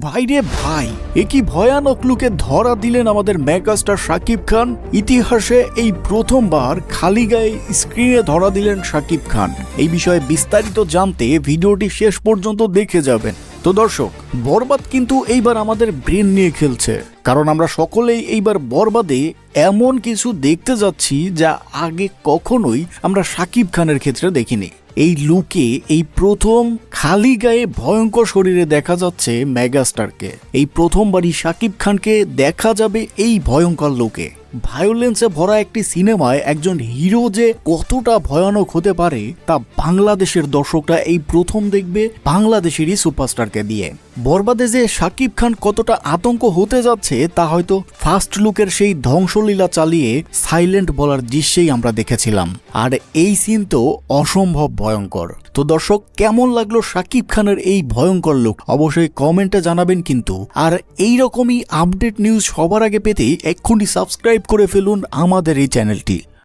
ভাইরে ভাই, এ কি ভয়ানক লুকে ধরা দিলেন আমাদের মেগাস্টার শাকিব খান? ইতিহাসে এই প্রথমবার খালি গায়ে স্ক্রিনে ধরা দিলেন শাকিব খান। এই বিষয়ে বিস্তারিত জানতে ভিডিওটি শেষ পর্যন্ত দেখে যাবেন। তো দর্শক, বরবাদ কিন্তু এইবার আমাদের ব্রেন নিয়ে খেলছে। কারণ আমরা সকলেই এইবার বরবাদে এমন কিছু দেখতে যাচ্ছি যা আগে কখনোই আমরা শাকিব খানের ক্ষেত্রে দেখিনি। এই লুকে এই প্রথম খালি গায়ে ভয়ঙ্কর শরীরে দেখা যাচ্ছে মেগাস্টারকে। এই প্রথমবারই শাকিব খানকে দেখা যাবে এই ভয়ঙ্কর লুকে। ভায়োলেন্সে ভরা একটি সিনেমায় একজন হিরো যে কতটা ভয়ানক হতে পারে, তা বাংলাদেশের দর্শকরা এই প্রথম দেখবে বাংলাদেশেরই সুপারস্টারকে দিয়ে। বরবাদে যে শাকিব খান কতটা আতঙ্ক হতে যাচ্ছে, তা হয়তো ফার্স্ট লুকের সেই ধ্বংসলীলা চালিয়ে সাইলেন্ট বলার দৃশ্যেই আমরা দেখেছিলাম। আর এই সিন তো অসম্ভব ভয়ঙ্কর। তো দর্শক, কেমন লাগল শাকিব খানের এই ভয়ঙ্কর লুক অবশ্যই কমেন্টে জানাবেন কিন্তু। আর এই রকমই আপডেট নিউজ সবার আগে পেতে এক্ষুনি সাবস্ক্রাইব করে ফেলুন আমাদের এই চ্যানেলটি।